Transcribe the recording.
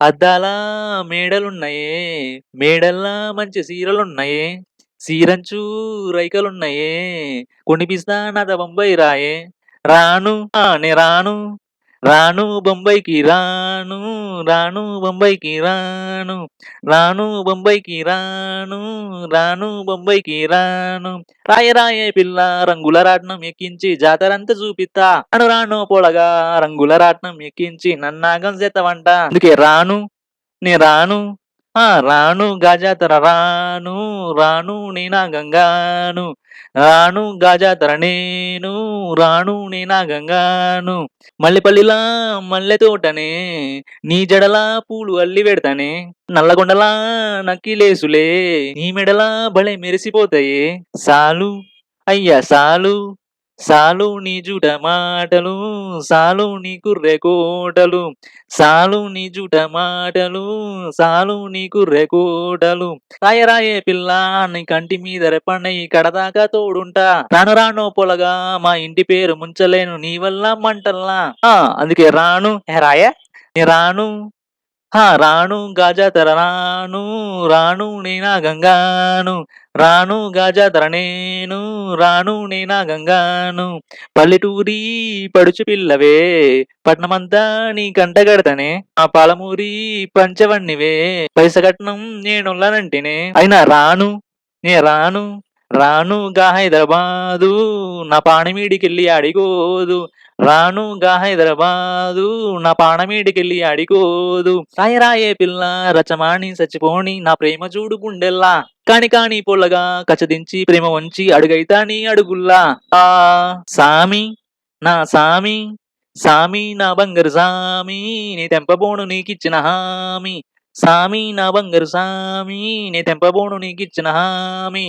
అద్దాల మేడలున్నాయే మేడల్లా మంచి సీరలున్నాయే సీరంచు రైకలున్నాయే కొనిపిస్తా నాద బొంబాయి రాయే రాను ఆనే రాను. రాను బొంబాయికి రాను రాను బొంబాయికి రాను రాను బొంబాయికి రాను రాను బొంబాయికి రాను. రాయ రాయే పిల్ల రంగుల రాట్నం ఎక్కించి జాతరంతా చూపిస్తా అను రాను పొడగా రంగుల రాట్నం ఎక్కించి నన్నాగం చేతవంట అందుకే రాను నే రాను ఆ రాను గాజాతర రాను రాను నేనా గంగాను రాను గాజాతర నేను రాను నేనా గంగాను. మల్లెపల్లిలా మల్లె తోటనే నీ జడలా పూలు అల్లి పెడతానే నల్లగొండలా నక్కిలేసులే నీ మెడలా భలే మెరిసిపోతాయే. సాలు అయ్యా సాలు సాలుని నీ జుట మాటలు సాలుని నీ కుర్రె కోటలు సాలు నీ మాటలు కోటలు రాయ రాయే పిల్ల నీ కంటి మీద రెప్పన్నయి కడదాకా తోడుంటా. రాను రాను పొలగా మా ఇంటి పేరు ముంచలేను నీ వల్ల మంటల్లా. ఆ అందుకే రాను. రాయ? రాయే రాను. హా రాను గాజాతర రాను రాను నేనా గంగాను రాను గాజాతర నేను రాను నేనా గంగాను. పల్లెటూరి పడుచు పిల్లవే పట్నమంతా నీ కంట కడతనే ఆ పాలమూరి పంచవన్నివే పైసకట్నం నేనుల్లనంటినే అయినా రాను నే రాను రాను గా హైదరాబాదు నా పాణమీడికెళ్ళి అడిగోదు రాను గా హైదరాబాదు నా పాణమీడికెళ్ళి అడిగోదు రాయ రాయే పిల్ల రచమాణి సచ్చిపోని నా ప్రేమ చూడు గుండెల్లా. కాని కాని పొల్లగా కచదించి ప్రేమ వంచి అడుగైతా నీ అడుగుల్లా. ఆ సామి నా సామి సామి నా బంగారు సామి నీ తెంపబోను నీకిచ్చిన హామీ. సామి నా బంగారు సామి నీ తెంపబోను నీకిచ్చిన హామీ.